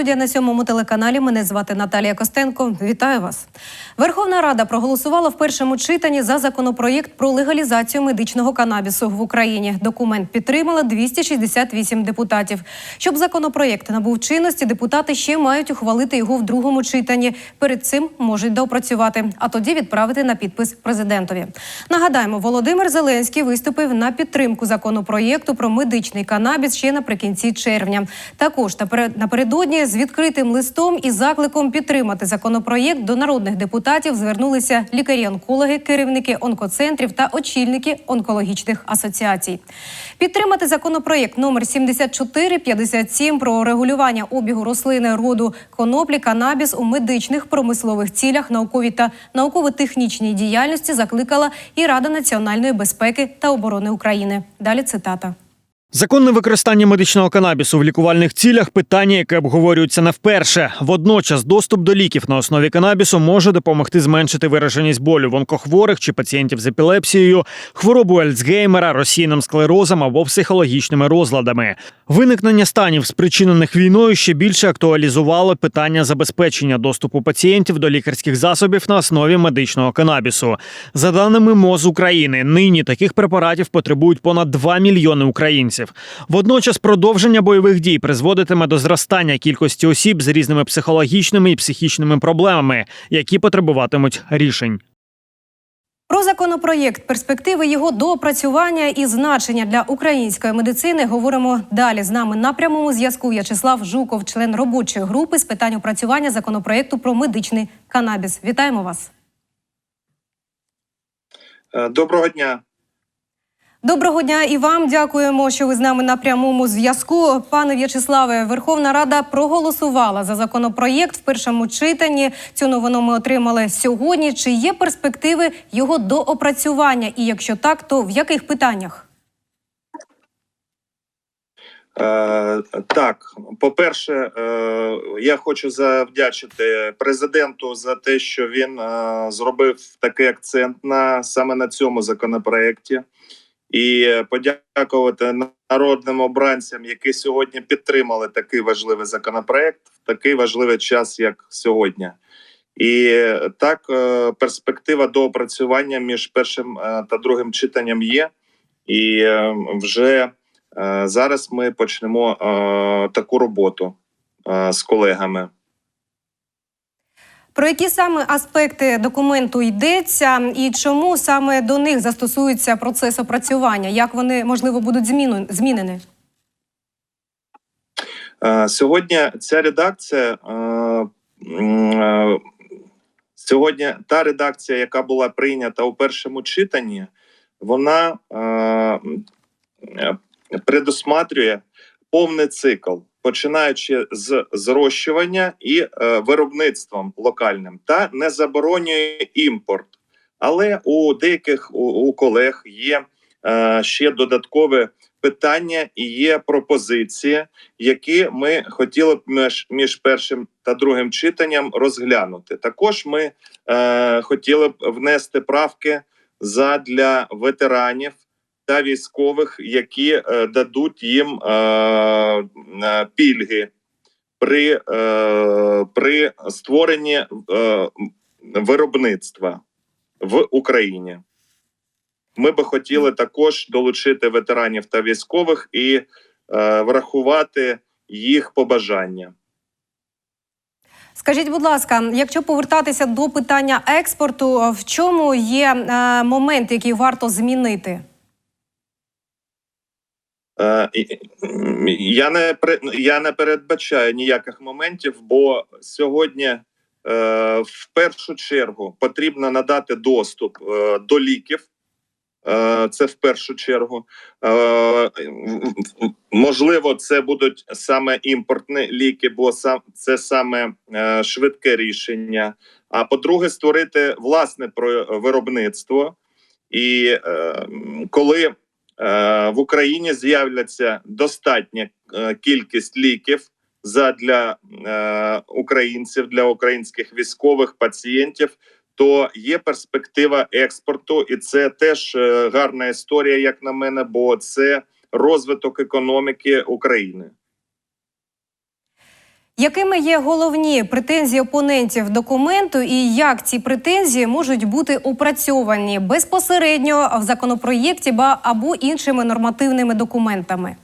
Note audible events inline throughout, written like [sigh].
Студія на сьомому телеканалі. Мене звати Наталія Костенко. Вітаю вас. Верховна Рада проголосувала в першому читанні за законопроєкт про легалізацію медичного канабісу в Україні. Документ підтримала 268 депутатів. Щоб законопроєкт набув чинності, депутати ще мають ухвалити його в другому читанні. Перед цим можуть доопрацювати, а тоді відправити на підпис президентові. Нагадаємо, Володимир Зеленський виступив на підтримку законопроєкту про медичний канабіс ще наприкінці червня. Також наперед- напередодні з відкритим листом і закликом підтримати законопроєкт до народних депутатів звернулися лікарі-онкологи, керівники онкоцентрів та очільники онкологічних асоціацій. Підтримати законопроєкт номер 7457 про регулювання обігу рослини роду коноплі канабіс у медичних промислових цілях, науковій та науково-технічній діяльності закликала і Рада національної безпеки та оборони України. Далі цитата. Законне використання медичного канабісу в лікувальних цілях питання, яке обговорюється не вперше. Водночас, доступ до ліків на основі канабісу може допомогти зменшити вираженість болю в онкохворих чи пацієнтів з епілепсією, хворобу Альцгеймера, російним склерозом або психологічними розладами. Виникнення станів, спричинених війною, ще більше актуалізувало питання забезпечення доступу пацієнтів до лікарських засобів на основі медичного канабісу. За даними МОЗ України, нині таких препаратів потребують понад 2 мільйони українців. Водночас продовження бойових дій призводитиме до зростання кількості осіб з різними психологічними і психічними проблемами, які потребуватимуть рішень. Про законопроєкт, перспективи його доопрацювання і значення для української медицини говоримо далі. З нами на прямому зв'язку В'ячеслав Жуков, член робочої групи з питань опрацювання законопроєкту про медичний канабіс. Вітаємо вас. Е, Доброго дня. Доброго дня і вам. Дякуємо, що ви з нами на прямому зв'язку. Пане В'ячеславе, Верховна Рада проголосувала за законопроєкт в першому читанні. Цю новину ми отримали сьогодні. Чи є перспективи його доопрацювання? І якщо так, то в яких питаннях? Е, так, по-перше, е, я хочу завдячити президенту за те, що він е, зробив такий акцент на саме на цьому законопроекті, і подякувати народним обранцям, які сьогодні підтримали такий важливий законопроект в такий важливий час, як сьогодні. І так, е, перспектива доопрацювання між першим е, та другим читанням є, і е, вже Зараз ми почнемо таку роботу з колегами. Про які саме аспекти документу йдеться, і чому саме до них застосується процес опрацювання? Як вони можливо будуть змінені? Е, Сьогодні ця редакція е, е, сьогодні та редакція, яка була прийнята у першому читанні, вона предусматрює повний цикл, починаючи з зрощування і е, виробництвом локальним, та не заборонює імпорт. Але у деяких у, у колег є е, ще додаткове питання і є пропозиції, які ми хотіли б між, між першим та другим читанням розглянути. Також ми е, хотіли б внести правки задля ветеранів та військових, які е, дадуть їм е, е, пільги при, при створенні виробництва в Україні. Ми би хотіли також долучити ветеранів та військових і врахувати їх побажання. Скажіть, будь ласка, якщо повертатися до питання експорту, в чому є момент, який варто змінити? Е, Я не я не передбачаю ніяких моментів, бо сьогодні е, в першу чергу потрібно надати доступ е, до ліків. Це в першу чергу. Можливо, це будуть саме імпортні ліки, бо це саме швидке рішення. А по-друге, створити власне виробництво. І коли в Україні з'являться достатня е, кількість ліків задля е, українців, для українських військових пацієнтів, то є перспектива експорту, і це теж е, гарна історія, як на мене, бо це розвиток економіки України. Якими є головні претензії опонентів документу, і як ці претензії можуть бути опрацьовані безпосередньо в законопроєкті ба або іншими нормативними документами?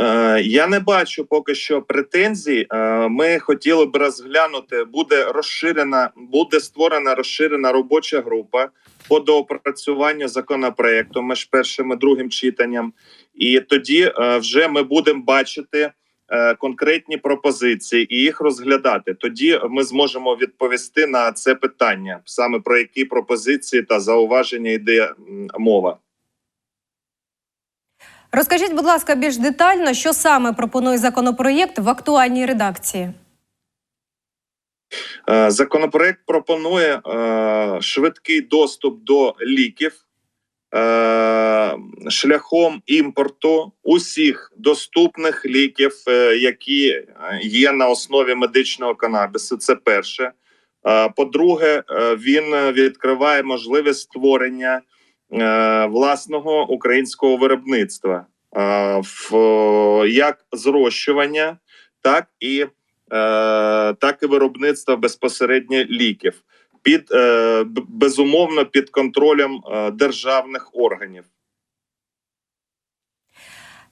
Е, Я не бачу поки що претензій. Е, Ми хотіли б розглянути. Буде розширена, буде створена розширена робоча група по доопрацюванню законопроекту між першим і другим читанням, і тоді е, вже ми будемо бачити конкретні пропозиції і їх розглядати. Тоді ми зможемо відповісти на це питання, саме про які пропозиції та зауваження йде мова. Розкажіть, будь ласка, більш детально, що саме пропонує законопроєкт в актуальній редакції. Е, Законопроект пропонує е, швидкий доступ до ліків е, шляхом імпорту усіх доступних ліків, е, які е, є на основі медичного канабісу. Це перше. Е, По-друге, е, він відкриває можливість створення е, власного українського виробництва е, в як зрощування, так і е, так і виробництва безпосередньо ліків під е, безумовно під контролем е, державних органів.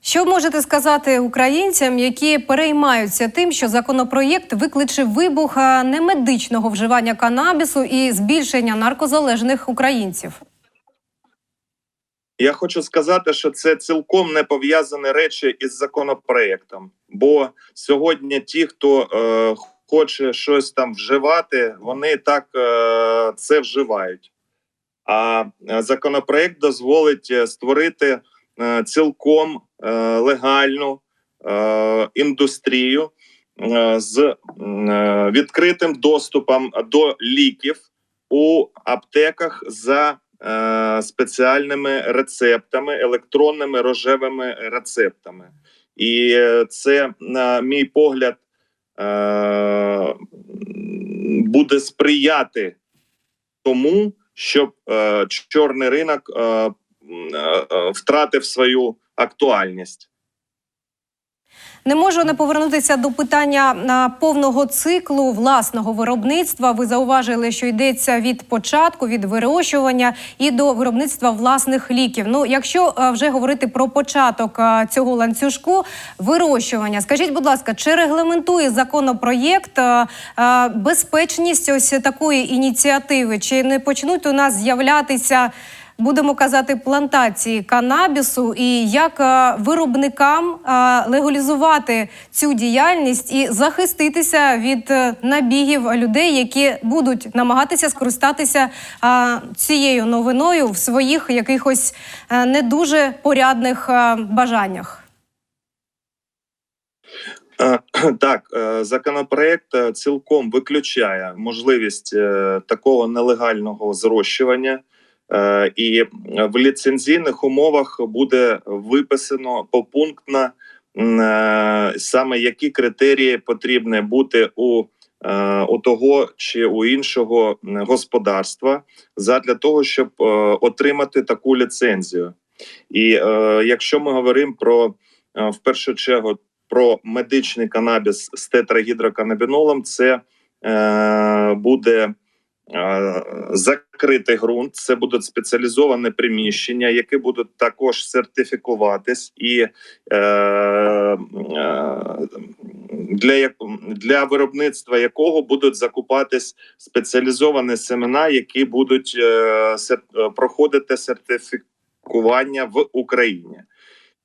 Що можете сказати українцям, які переймаються тим, що законопроєкт викличе вибух немедичного вживання канабісу і збільшення наркозалежних українців? Я хочу сказати, що це цілком не пов'язані речі із законопроектом. Бо сьогодні ті, хто е, хоче щось там вживати, вони так е, це вживають. А е, законопроект дозволить е, створити е, цілком е, легальну е, індустрію е, з е, відкритим доступом до ліків у аптеках за е, спеціальними рецептами, електронними рожевими рецептами. І е, це, на мій погляд, е, буде сприяти тому, щоб е, чорний ринок е, втратив свою актуальність. Не можу не повернутися до питання повного циклу власного виробництва. Ви зауважили, що йдеться від початку, від вирощування і до виробництва власних ліків. Ну, якщо вже говорити про початок цього ланцюжку вирощування, скажіть, будь ласка, чи регламентує законопроєкт безпечність ось такої ініціативи? Чи не почнуть у нас з'являтися? Будемо казати, плантації канабісу, і як е, виробникам е, легалізувати цю діяльність і захиститися від е, набігів людей, які будуть намагатися скористатися цією новиною в своїх якихось не дуже порядних бажаннях. [clears throat] Так, законопроект цілком виключає можливість такого нелегального зрощування, і в ліцензійних умовах буде виписано попунктно е, саме які критерії потрібні бути у, е, у того чи у іншого господарства задля того, щоб е, отримати таку ліцензію. І е, якщо ми говоримо про е, в першу чергу про медичний канабіс з тетрагідроканабінолом, це е, буде е, закритий ґрунт, це будуть спеціалізовані приміщення, які будуть також сертифікуватись, і е, е, для, для виробництва якого будуть закупатись спеціалізовані семена, які будуть е, сер- проходити сертифікування в Україні.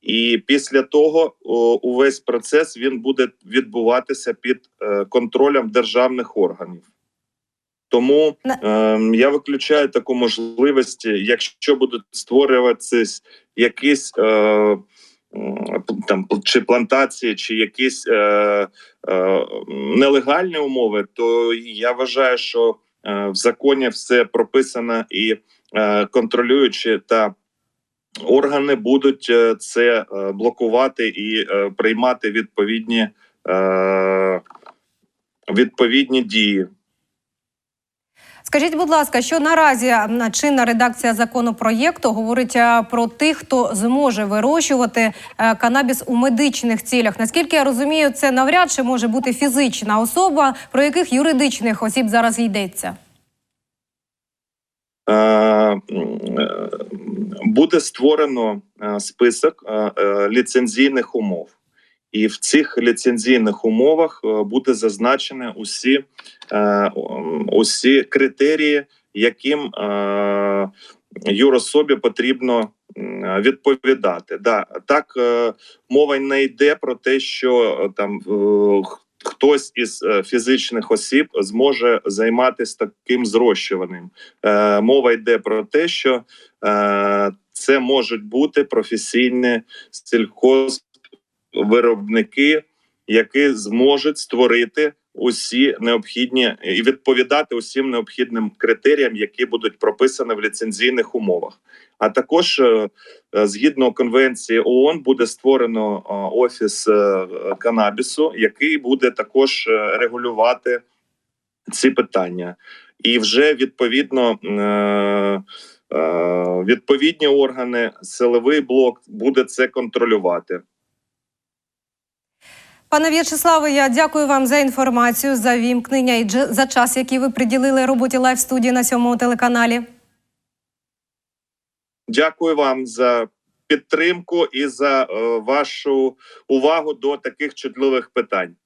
І після того увесь процес він буде відбуватися під е, контролем державних органів. Тому е, я виключаю таку можливість, якщо будуть створюватися якісь е, там чи плантації, чи якісь е, е, нелегальні умови, то я вважаю, що е, в законі все прописано і е, контролюючи та органи будуть е, це е, блокувати і е, приймати відповідні, е, відповідні дії. Скажіть, будь ласка, що наразі чинна редакція законопроєкту говорить е, про тих, хто зможе вирощувати е, канабіс у медичних цілях? Наскільки я розумію, це навряд чи може бути фізична особа, про яких юридичних осіб зараз йдеться? Е, буде створено список ліцензійних умов. І в цих ліцензійних умовах е, буде зазначені усі, е, усі критерії, яким е, юрособі потрібно відповідати. Да, так мова не йде про те, що там хтось із фізичних осіб зможе займатися таким зрощуванням. Е, мова йде про те, що це можуть бути професійні сільхозвиробники, які зможуть створити усі необхідні і відповідати усім необхідним критеріям, які будуть прописані в ліцензійних умовах. А також е, е, згідно конвенції ООН буде створено е, офіс канабісу, який буде також регулювати ці питання, і вже відповідно відповідні органи, силовий блок буде це контролювати. Пане В'ячеславе, я дякую вам за інформацію, за вімкнення і за час, який ви приділили роботі лайв студії на сьомому телеканалі. Дякую вам за підтримку і за е, вашу увагу до таких чутливих питань.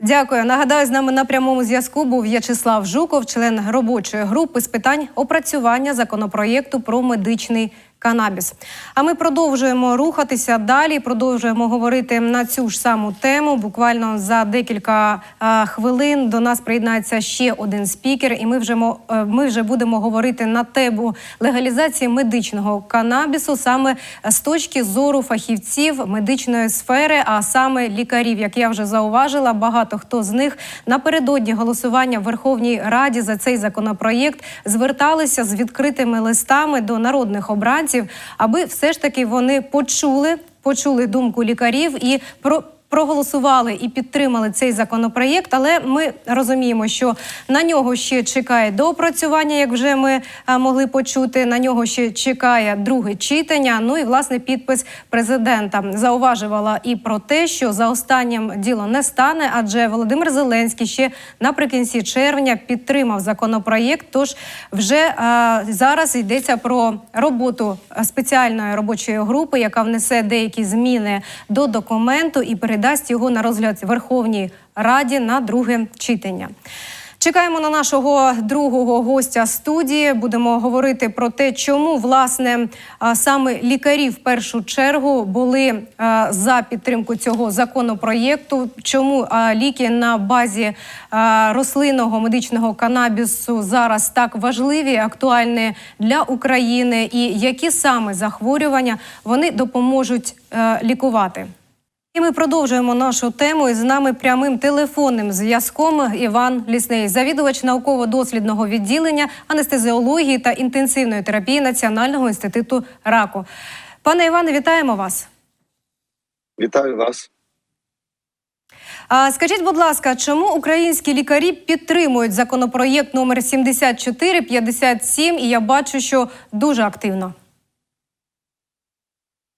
Дякую. Нагадаю, з нами на прямому зв'язку був В'ячеслав Жуков, член робочої групи з питань опрацювання законопроєкту про медичний канабіс. А ми продовжуємо рухатися далі. Продовжуємо говорити на цю ж саму тему. Буквально за декілька е, хвилин до нас приєднається ще один спікер, і ми вже е, ми вже будемо говорити на тему легалізації медичного канабісу саме з точки зору фахівців медичної сфери, а саме лікарів. Як я вже зауважила, багато хто з них напередодні голосування в Верховній Раді за цей законопроєкт зверталися з відкритими листами до народних обранців, аби все ж таки вони почули, почули думку лікарів і про. Проголосували і підтримали цей законопроєкт, але ми розуміємо, що на нього ще чекає доопрацювання, як вже ми могли почути. На нього ще чекає друге читання. Ну і власне підпис президента зауважувала і про те, що за останнім діло не стане, адже Володимир Зеленський ще наприкінці червня підтримав законопроєкт. Тож вже е, зараз йдеться про роботу спеціальної робочої групи, яка внесе деякі зміни до документу і передасть його на розгляд Верховній Раді на друге читання. Чекаємо на нашого другого гостя студії. Будемо говорити про те, чому власне саме лікарі в першу чергу були за підтримку цього законопроєкту. Чому ліки на базі рослинного медичного канабісу зараз так важливі, актуальні для України, і які саме захворювання вони допоможуть е, лікувати. І ми продовжуємо нашу тему. І з нами прямим телефонним зв'язком Іван Лісней, завідувач науково-дослідного відділення анестезіології та інтенсивної терапії Національного інституту раку. Пане Іване, вітаємо вас. Вітаю вас. А скажіть, будь ласка, чому українські лікарі підтримують законопроєкт номер 7457? І я бачу, що дуже активно.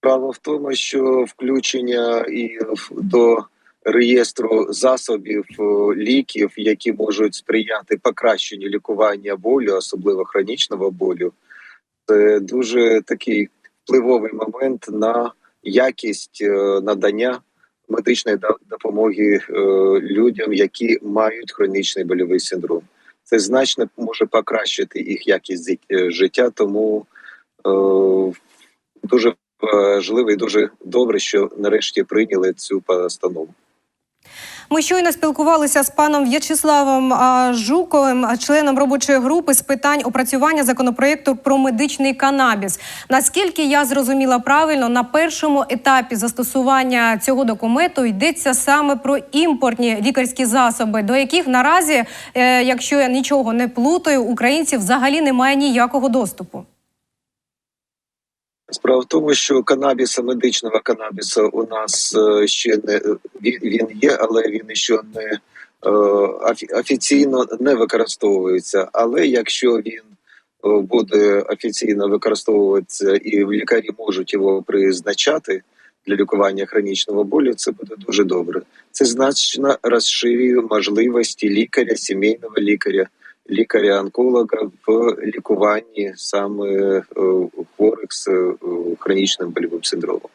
Справа в тому, що включення і до реєстру засобів е, ліків, які можуть сприяти покращенню лікування болю, особливо хронічного болю, це дуже такий впливовий момент на якість е, надання медичної допомоги е, людям, які мають хронічний больовий синдром. Це значно може покращити їх якість життя, тому дуже важливо і дуже добре, що нарешті прийняли цю постанову. Ми щойно спілкувалися з паном В'ячеславом Жуковим, членом робочої групи з питань опрацювання законопроєкту про медичний канабіс. Наскільки я зрозуміла правильно, на першому етапі застосування цього документу йдеться саме про імпортні лікарські засоби, до яких наразі, е, якщо я нічого не плутаю, українців взагалі немає ніякого доступу. Справа в тому, що канабіса, медичного канабіса у нас е, ще не він, є, але він ще не е, офіційно не використовується. Але якщо він е, буде офіційно використовуватися і лікарі можуть його призначати для лікування хронічного болю, це буде дуже добре. Це значно розширює можливості лікаря, сімейного лікаря, лікаря-онколога в лікуванні саме е, хворих з е, хронічним больовим синдромом.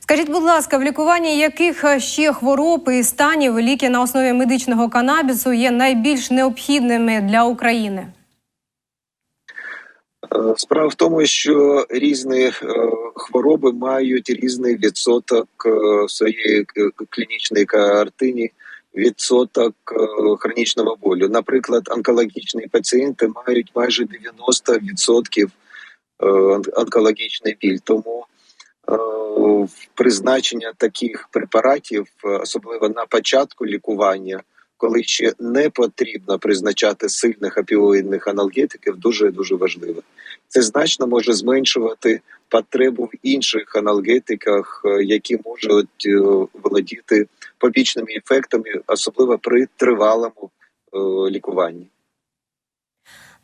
Скажіть, будь ласка, в лікуванні яких е, ще хвороб і станів ліки на основі медичного канабісу є найбільш необхідними для України? Справа в тому, що різні хвороби мають різний відсоток своєї клінічної картині, відсоток е, хронічного болю. Наприклад, онкологічні пацієнти мають майже 90% е, онкологічний біль. Тому е, призначення таких препаратів, особливо на початку лікування, коли ще не потрібно призначати сильних опіоїдних аналгетиків, дуже дуже важливо. Це значно може зменшувати потребу в інших аналгетиках, які можуть володіти побічними ефектами, особливо при тривалому е, лікуванні.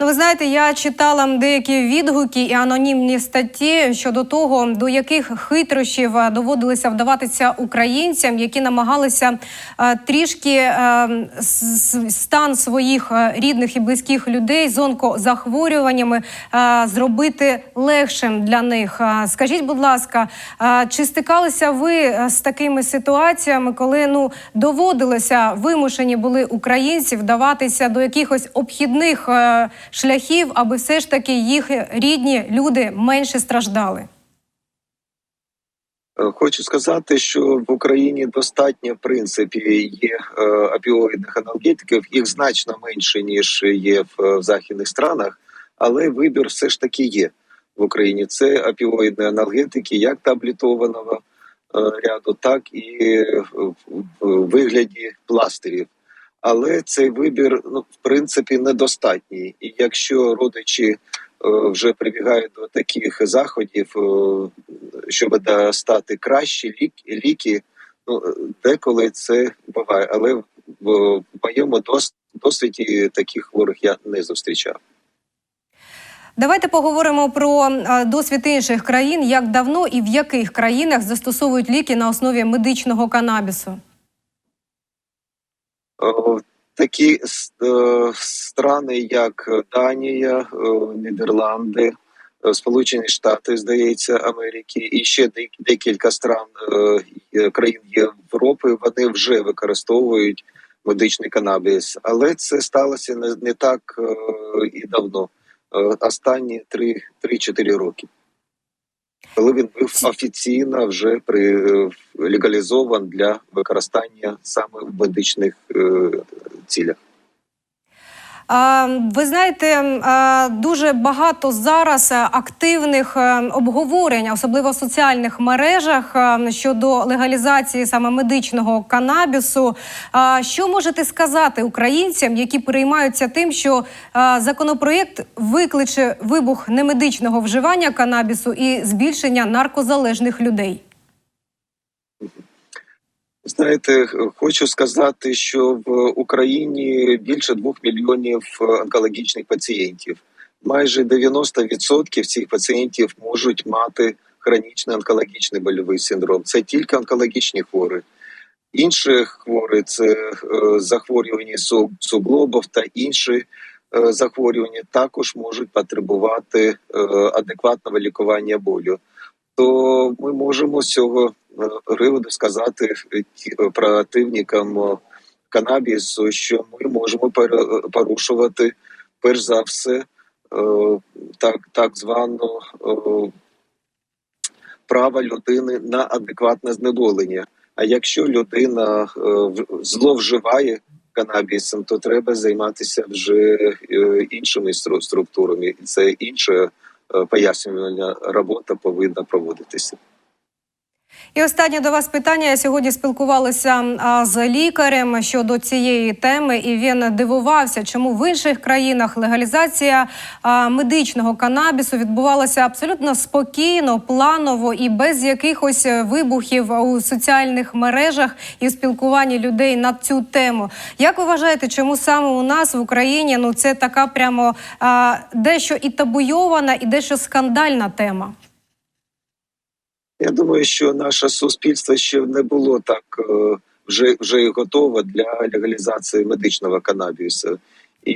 Ну, ви знаєте, я читала деякі відгуки і анонімні статті щодо того, до яких хитрощів е, доводилося вдаватися українцям, які намагалися е, трішки е, стан своїх рідних і близьких людей з онкозахворюваннями зробити легшим для них. Скажіть, будь ласка, чи стикалися ви з такими ситуаціями, коли ну доводилося вимушені були українці вдаватися до якихось обхідних шляхів, аби все ж таки їх рідні люди менше страждали? Е, Хочу сказати, що в Україні достатньо в принципі є е, опіоїдних аналгетиків. Їх значно менше ніж є в, е, західних странах, але вибір все ж таки є в Україні. Це опіоїдні аналгетики, як таблетованого е, ряду, так і в, в вигляді пластирів. Але цей вибір ну в принципі недостатній. І якщо родичі е, вже прибігають до таких заходів, е, щоб достати кращі ліки, ліки ну деколи це буває, але в, моєму дос- досвіді таких хворих я не зустрічав. Давайте поговоримо про е, досвід інших країн. Як давно і в яких країнах застосовують ліки на основі медичного канабісу? Е, Такі е, страни, як Данія, е, Нідерланди, Сполучені Штати, здається, Америки, і ще дек- декілька стран країн Європи. Вони вже використовують медичний канабіс, але це сталося не, так і давно. Останні 3-4 роки. Коли він був офіційно вже при е, легалізован для використання саме в медичних е, цілях. Ви знаєте, дуже багато зараз е, активних е, обговорень, особливо в соціальних мережах е, щодо легалізації саме медичного канабісу. Що можете сказати українцям, які переймаються тим, що законопроєкт викличе вибух немедичного вживання канабісу і збільшення наркозалежних людей? Знаєте, хочу сказати, що в Україні більше двох мільйонів е, онкологічних пацієнтів. Майже 90% цих пацієнтів можуть мати хронічний онкологічний больовий синдром. Це тільки онкологічні хворі. Інші хворі це е, захворювання су- суглобів та інші е, захворювання також можуть потребувати адекватного лікування болю. То ми можемо цього приводу сказати е, е, противникам е, канабісу, що ми можемо порушувати перш за все так, так звану право людини на адекватне знедолення. А якщо людина зловживає канабісом, то треба займатися вже іншими стру- структурами. І Це інша е, пояснювальна робота повинна проводитися. І останнє до вас питання. Я сьогодні спілкувалася з лікарем щодо цієї теми, і він дивувався, чому в інших країнах легалізація медичного канабісу відбувалася абсолютно спокійно, планово і без якихось вибухів у соціальних мережах і спілкуванні людей на цю тему. Як ви вважаєте, чому саме у нас в Україні ну це така прямо дещо і табуйована, і дещо скандальна тема? Я думаю, що наше суспільство ще не було так е, вже вже готове для легалізації медичного канабісу. І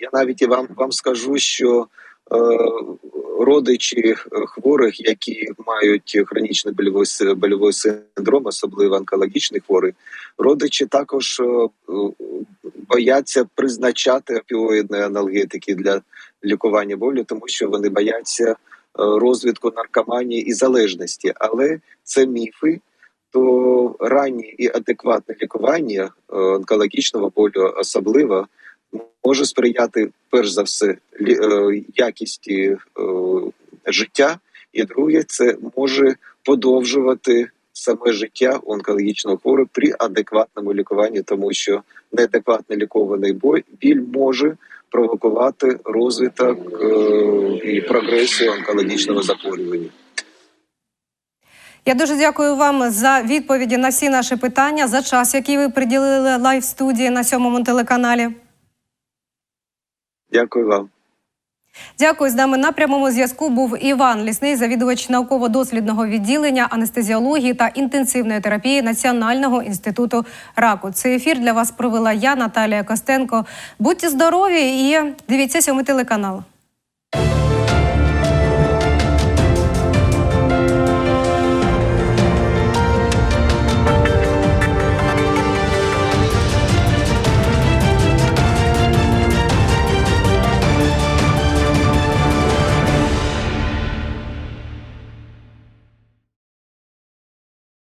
я навіть і вам вам скажу, що е, родичі хворих, які мають хронічний больовий, больовий синдром, особливо онкологічні хворі, родичі також е, бояться призначати опіоїдні аналгетики для лікування болю, тому що вони бояться розвитку наркоманії і залежності. Але це міфи. То раннє і адекватне лікування е, онкологічного болю особливо може сприяти перш за все е, якісті е, життя, і друге, це може подовжувати саме життя онкологічного хворого при адекватному лікуванні, тому що неадекватно лікований біль може провокувати розвиток е, і прогресію онкологічного захворювання. Я дуже дякую вам за відповіді на всі наші питання, за час, який ви приділили лайв студії на сьомому телеканалі. Дякую вам. Дякую. З нами на прямому зв'язку був Іван Лісний, завідувач науково-дослідного відділення анестезіології та інтенсивної терапії Національного інституту раку. Цей ефір для вас провела я, Наталія Костенко. Будьте здорові і дивіться сьомий телеканал.